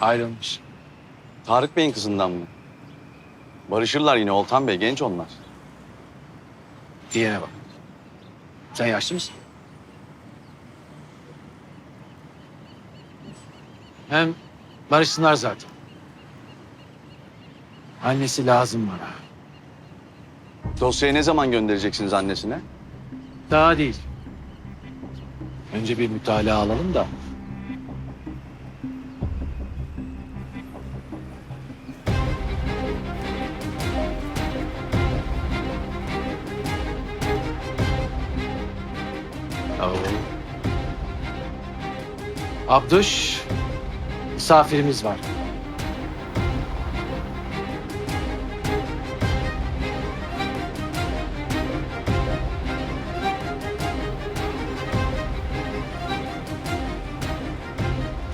Ayrılmış. Tarık Bey'in kızından mı? Barışırlar yine Oltan Bey, genç onlar. Diyene bak. Sen yaşlı mısın? Hem barışsınlar zaten. Annesi lazım bana. Dosyayı ne zaman göndereceksiniz annesine? Daha değil. Önce bir mütalaa alalım da. Oo. Abduş, misafirimiz var.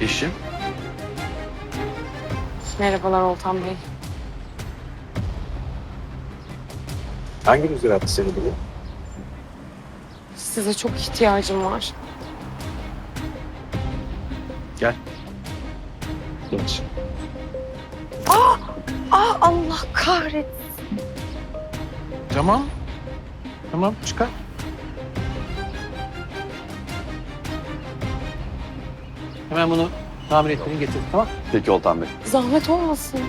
Eşim. Merhabalar Oltan Bey. Hangi rüzgar attı seni buraya? Size çok ihtiyacım var. Gel. Geç. Ah Allah kahretsin. Tamam. Tamam çıkar. Hemen bunu tamir ettirin getir tamam Peki Oltan Bey. Zahmet olmasın.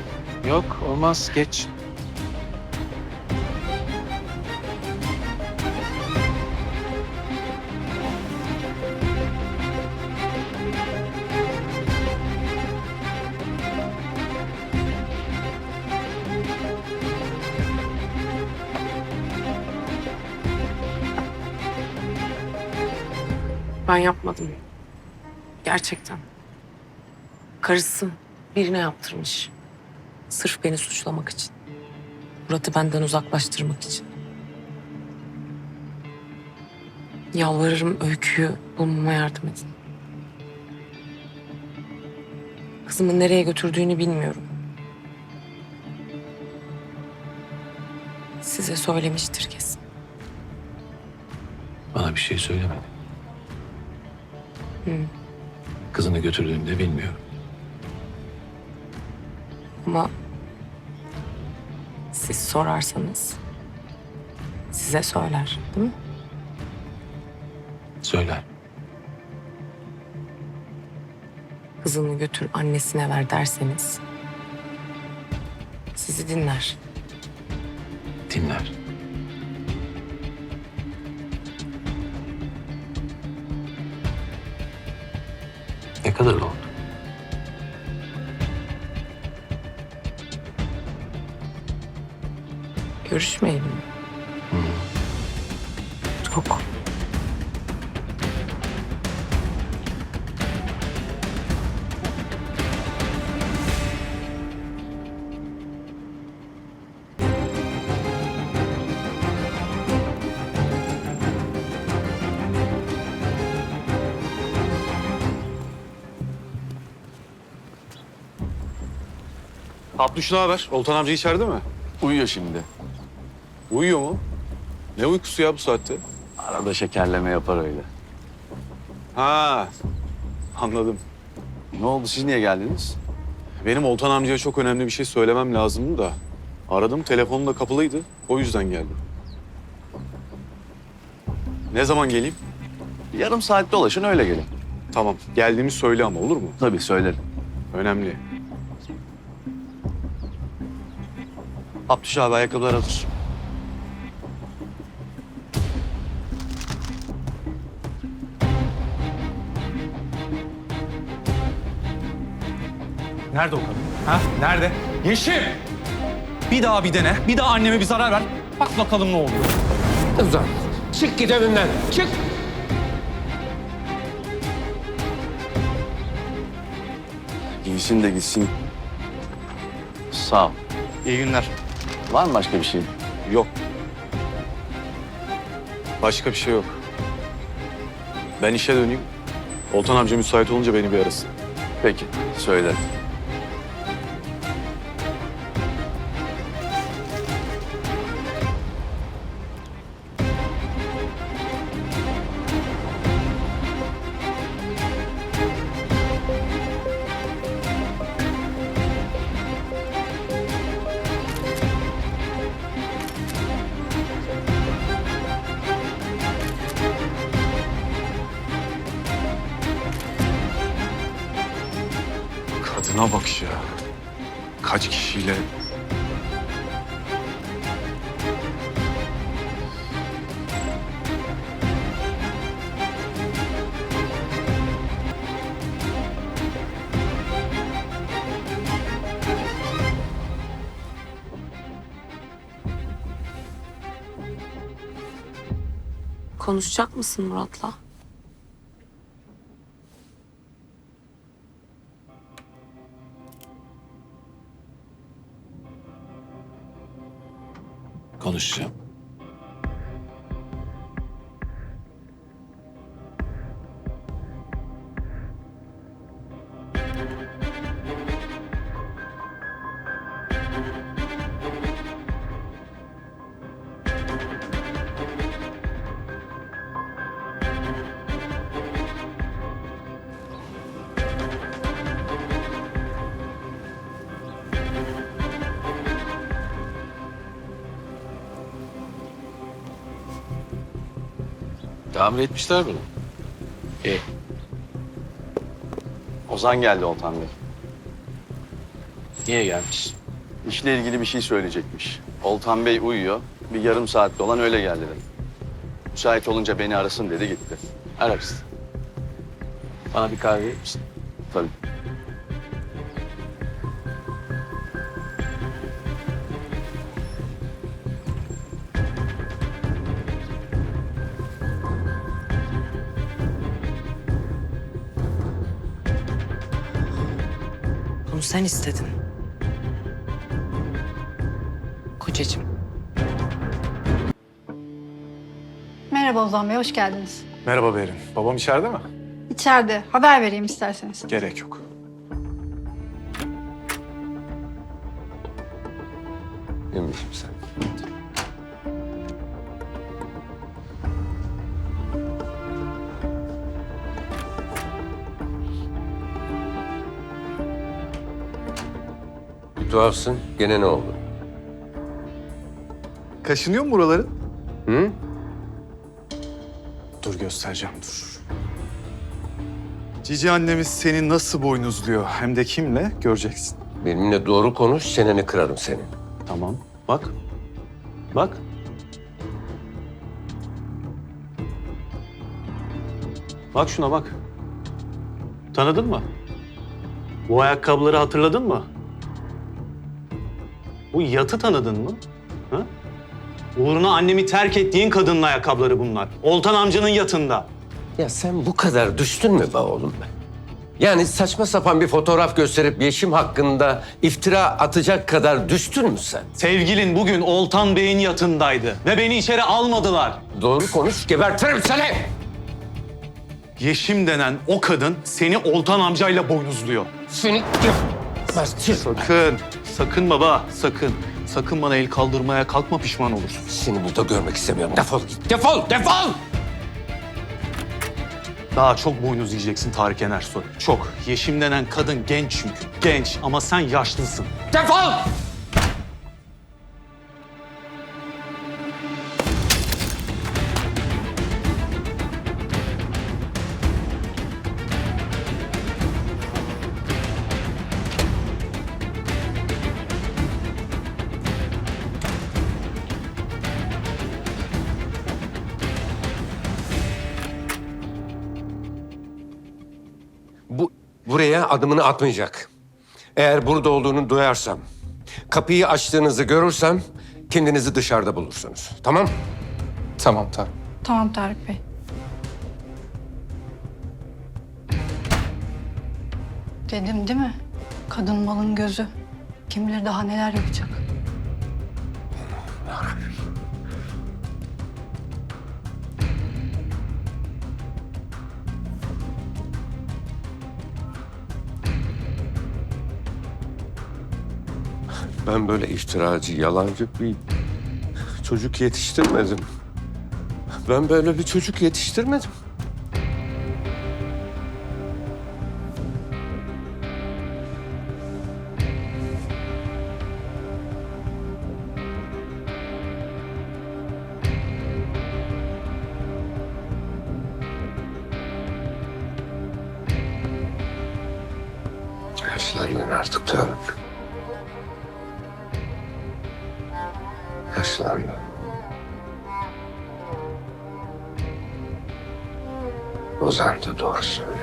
Yok olmaz geç. Ben yapmadım. Gerçekten. Karısı birine yaptırmış. Sırf beni suçlamak için. Murat'ı benden uzaklaştırmak için. Yalvarırım öyküyü bulmama yardım edin. Kızımı nereye götürdüğünü bilmiyorum. Size söylemiştir kesin. Bana bir şey söylemedi. Kızını götürdüğünü de bilmiyorum. Ama siz sorarsanız size söyler değil mi? Söyler. Kızını götür annesine ver derseniz sizi dinler. Dinler. Ne kadar oldu? Görüşmeyelim mi? Çok. Abdüş ne haber? Oltan amca içeride mi? Uyuyor şimdi. Uyuyor mu? Ne uykusu ya bu saatte? Arada şekerleme yapar öyle. Ha, anladım. Ne oldu, siz niye geldiniz? Benim Oltan amcaya çok önemli bir şey söylemem lazımdı da. Aradım, telefonum da kapalıydı. O yüzden geldim. Ne zaman geleyim? Yarım saat dolaşın, öyle gelin. Tamam, geldiğimi söyle ama olur mu? Tabii söylerim. Önemli. Abdüş abi ayakkabılar hazır. Nerede o kadın? Ha? Nerede? Yeşim! Bir daha bir dene. Bir daha anneme bir zarar ver. Bak bakalım ne oluyor. Uzan. Çık git önümden. Çık. Giysin de gitsin. Sağ ol. İyi günler. Var mı başka bir şey? Yok. Başka bir şey yok. Ben işe döneyim. Oltan amca müsait olunca beni bir arasın. Peki, söylerim. Şuna bak ya. Kaç kişiyle Konuşacak mısın Murat'la? Konuşacağım. Tamir etmişler bunu. İyi. Ozan geldi Oltan Bey. Niye gelmiş? İşle ilgili bir şey söyleyecekmiş. Oltan Bey uyuyor. Bir yarım saatte olan öyle geldi dedi. Müsait olunca beni arasın dedi gitti. Ararız. Bana bir kahve verir misin? Tabii. Sen istedin. Kocacığım. Merhaba Ozan Bey, hoş geldiniz. Merhaba Berin. Babam içeride mi? İçeride, haber vereyim isterseniz. Gerek yok. Yemişim sen. tuhafsın. Gene ne oldu? Kaşınıyor mu buraların? Hı? Dur göstereceğim dur. Cici annemiz seni nasıl boynuzluyor hem de kimle göreceksin. Benimle doğru konuş, çeneni kırarım senin. Tamam. Bak. Bak. Bak şuna bak. Tanıdın mı? Bu ayakkabıları hatırladın mı? Bu yatı tanıdın mı? Ha? Uğruna annemi terk ettiğin kadının ayakkabıları bunlar. Oltan amcanın yatında. Ya sen bu kadar düştün mü be oğlum be? Yani saçma sapan bir fotoğraf gösterip Yeşim hakkında iftira atacak kadar düştün mü sen? Sevgilin bugün Oltan Bey'in yatındaydı ve beni içeri almadılar. Doğru konuş, gebertirim seni! Yeşim denen o kadın seni Oltan amcayla boynuzluyor. Seni gebertirim. Sakın, sakın baba, sakın. Sakın bana el kaldırmaya kalkma pişman olursun. Seni burada görmek istemiyorum. Defol git, defol, defol! Daha çok boynuz yiyeceksin Tarık Enersoy. Çok. Yeşim denen kadın genç çünkü. Genç ama sen yaşlısın. Defol! Buraya adımını atmayacak. Eğer burada olduğunu duyarsam, kapıyı açtığınızı görürsem kendinizi dışarıda bulursunuz. Tamam? Tamam tamam. Tamam Tarık Bey. Dedim değil mi? Kadın malın gözü. Kim bilir daha neler yapacak. Ben böyle iftiracı, yalancı bir çocuk yetiştirmedim. Ben böyle bir çocuk yetiştirmedim. Yaşlar artık tanrım. Yaşlandın. Ozan da doğru söylüyor.